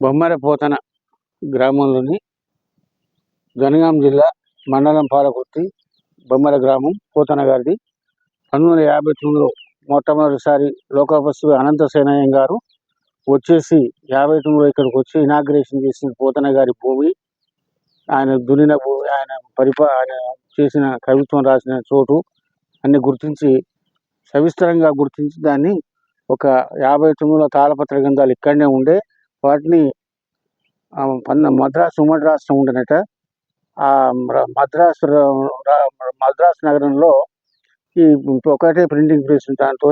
బొమ్మరపోతన గ్రామంలోని జనగాం జిల్లా మండలం పాలకుర్తి బొమ్మర గ్రామం పోతన గారిది. పంతొమ్మిది వందల యాభై తొమ్మిదిలో మొట్టమొదటిసారి లోకపస్తు అనంత సేనయ్య గారు వచ్చేసి యాభై తొమ్మిదిలో ఇక్కడికి వచ్చి ఇనాగ్రేషన్ చేసిన పోతన గారి భూమి ఆయన దున్నిన భూమి ఆయన పరిపా ఆయన చేసిన కవిత్వం రాసిన చోటు అన్ని గుర్తించి సవిస్తరంగా గుర్తించి దాన్ని ఒక యాభై తొమ్మిదిలో తాళపత్ర గ్రంథాలు ఇక్కడనే ఉండే వాటిని పన్న మద్రాసు ఉమ్మడి రాష్ట్రం ఉండనట ఆ మద్రాసు మద్రాసు నగరంలో ఈ ఒకటే ప్రింటింగ్ ప్రెస్ దాంతో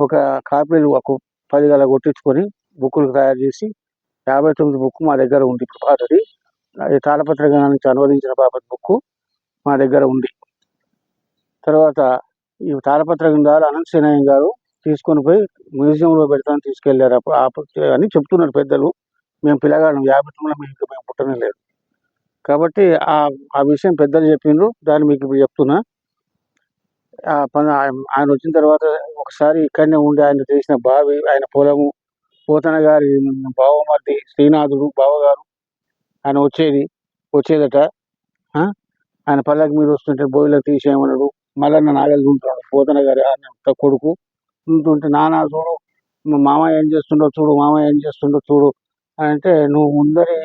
ఒక కాపీలు ఒక పది గల కొట్టించుకొని బుక్కులు తయారు చేసి యాభై తొమ్మిది బుక్ మా దగ్గర ఉంది. ఇప్పుడు పాతది. అది తాళపత్ర నుంచి అనువదించిన బాపత్ బుక్ మా దగ్గర ఉంది. తర్వాత ఈ తాళపత్ర గ్రంథాలు అనంత సేనయ్య గారు తీసుకొని పోయి మ్యూజియంలో పెడతాను తీసుకెళ్ళారు అప్పుడు ఆ- అని చెప్తున్నారు పెద్దలు. మేము పిల్లగాళ్ళం. యాభై తొమ్మిదిలో మేము ఇంకా మేము పుట్టనే లేదు. కాబట్టి ఆ ఆ విషయం పెద్దలు చెప్పిండ్రు. దాన్ని మీకు ఇప్పుడు చెప్తున్నా. ఆ పని ఆయన- ఆయన వచ్చిన తర్వాత ఒకసారి ఇక్కడనే ఉండి ఆయన చేసిన బావి ఆయన పొలము పోతన గారి బావమర్ది శ్రీనాథుడు బావగారు ఆయన వచ్చేది వచ్చేదట. ఆయన పల్లకి మీరు వస్తుంటే బోయిలో తీసేయమన్నాడు. మళ్ళీ నా నాగలు ఉంటాడు పోతన గారి ఆయన కొడుకు. ఉంటుంటే నానా చూడు మా మామ ఏం చేస్తుండో చూడు మామ ఏం చేస్తుండో చూడు అని అంటే నువ్వు ముందరి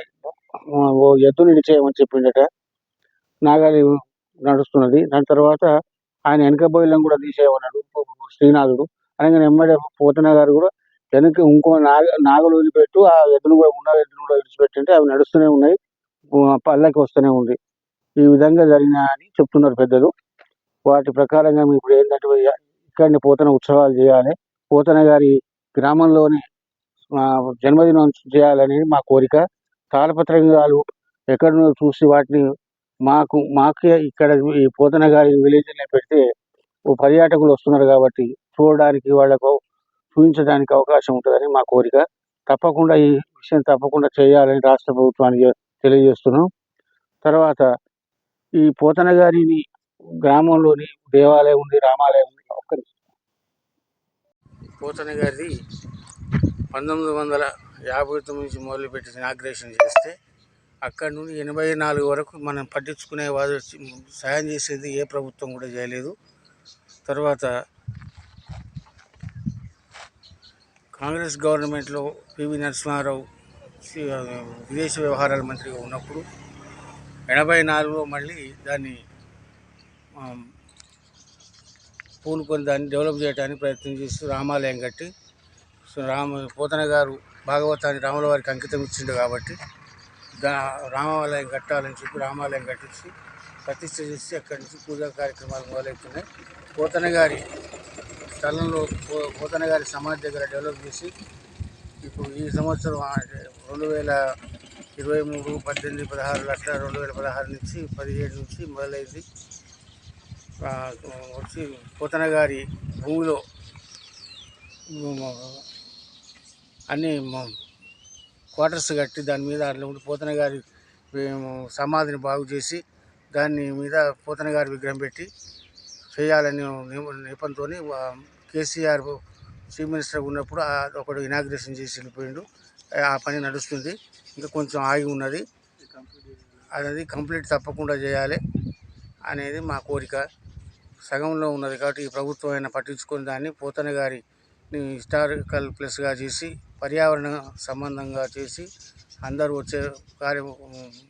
ఓ ఎద్దుని ఇడిచేయమని చెప్పిండట. నాగాలి నడుస్తున్నది. దాని తర్వాత ఆయన వెనక బోయిలను కూడా తీసేయమన్నాడు. శ్రీనాథుడు. అనగానే ఎమ్మడే పోతన గారు కూడా వెనక ఇంకో నాగ నాగలు వదిలిపెట్టు ఆ ఎద్దును కూడా ఉన్న ఎద్దును కూడా విడిచిపెట్టింటే అవి నడుస్తూనే ఉన్నాయి. పల్లెకి పల్లకి వస్తూనే ఉంది. ఈ విధంగా జరిగిన అని చెప్తున్నారు పెద్దలు. వాటి ప్రకారంగా మీ ఇప్పుడు ఏంటంటే ఇక్కడిని పోతన ఉత్సవాలు చేయాలి. పోతన గారి గ్రామంలోనే జన్మదినం చేయాలనేది మా కోరిక. తాళపత్రంగాలు ఎక్కడనో చూసి వాటిని మాకు మాకే ఇక్కడ ఈ పోతన గారి విలేజ్లో పెడితే ఓ పర్యాటకులు వస్తున్నారు కాబట్టి చూడడానికి వాళ్ళకు చూపించడానికి అవకాశం ఉంటుందని మా కోరిక. తప్పకుండా ఈ విషయం తప్పకుండా చేయాలని రాష్ట్ర ప్రభుత్వానికి తెలియజేస్తున్నాం. తర్వాత ఈ పోతన గారిని గ్రామంలోని దేవాలయం ఉంది రామాలయం ఉంది. పోతన గారిది పంతొమ్మిది వందల యాభై తొమ్మిది నుంచి మొదలుపెట్టి ఇనాగ్రేషన్ చేస్తే అక్కడి నుండి ఎనభై నాలుగు వరకు మనం పట్టించుకునే వారు సాయం చేసేది ఏ ప్రభుత్వం కూడా చేయలేదు. తర్వాత కాంగ్రెస్ గవర్నమెంట్లో పివి నరసింహారావు విదేశ వ్యవహారాల మంత్రిగా ఉన్నప్పుడు ఎనభై నాలుగులో మళ్ళీ దాన్ని పూనుకొని దాన్ని డెవలప్ చేయడానికి ప్రయత్నం చేస్తూ రామాలయం కట్టి రామ పోతన గారు భాగవతాన్ని రాముల వారికి అంకితం ఇచ్చిండు కాబట్టి దా రామాలయం కట్టాలని చెప్పి రామాలయం కట్టించి ప్రతిష్ఠ చేసి అక్కడి నుంచి పూజా కార్యక్రమాలు మొదలవుతున్నాయి. పోతన గారి స్థలంలో పోతన గారి సమాధి దగ్గర డెవలప్ చేసి ఇప్పుడు ఈ సంవత్సరం రెండు వేల ఇరవై మూడు పద్దెనిమిది పదహారు లక్ష రెండు వేల పదహారు నుంచి పదిహేడు నుంచి మొదలైంది. వచ్చి పోతన గారి భూమిలో అన్ని క్వార్టర్స్ కట్టి దాని మీద అట్లా ఉండి పోతన గారి సమాధిని బాగు చేసి దాని మీద పోతన గారి విగ్రహం పెట్టి చేయాలని నెపంతో కేసీఆర్ చీఫ్ మినిస్టర్ ఉన్నప్పుడు ఒకడు ఇనాగ్రేషన్ చేసి వెళ్ళిపోయిండు. ఆ పని నడుస్తుంది. ఇంకా కొంచెం ఆగి ఉన్నది. అది కంప్లీట్ తప్పకుండా చేయాలి అనేది మా కోరిక. సగంలో ఉన్నది కాబట్టి ఈ ప్రభుత్వం అయినా పట్టించుకొని దాన్ని పోతన గారి హిస్టారికల్ ప్లేస్గా చేసి పర్యావరణ సంబంధంగా చేసి అందరూ వచ్చే కార్య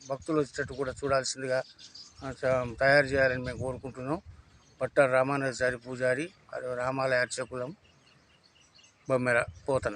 భక్తులు వచ్చేటట్టు కూడా చూడాల్సిందిగా తయారు చేయాలని మేము కోరుకుంటున్నాం. పట్ట రామానుజారి పూజారి రామాలయ అర్చకులం బొమ్మెర పోతన.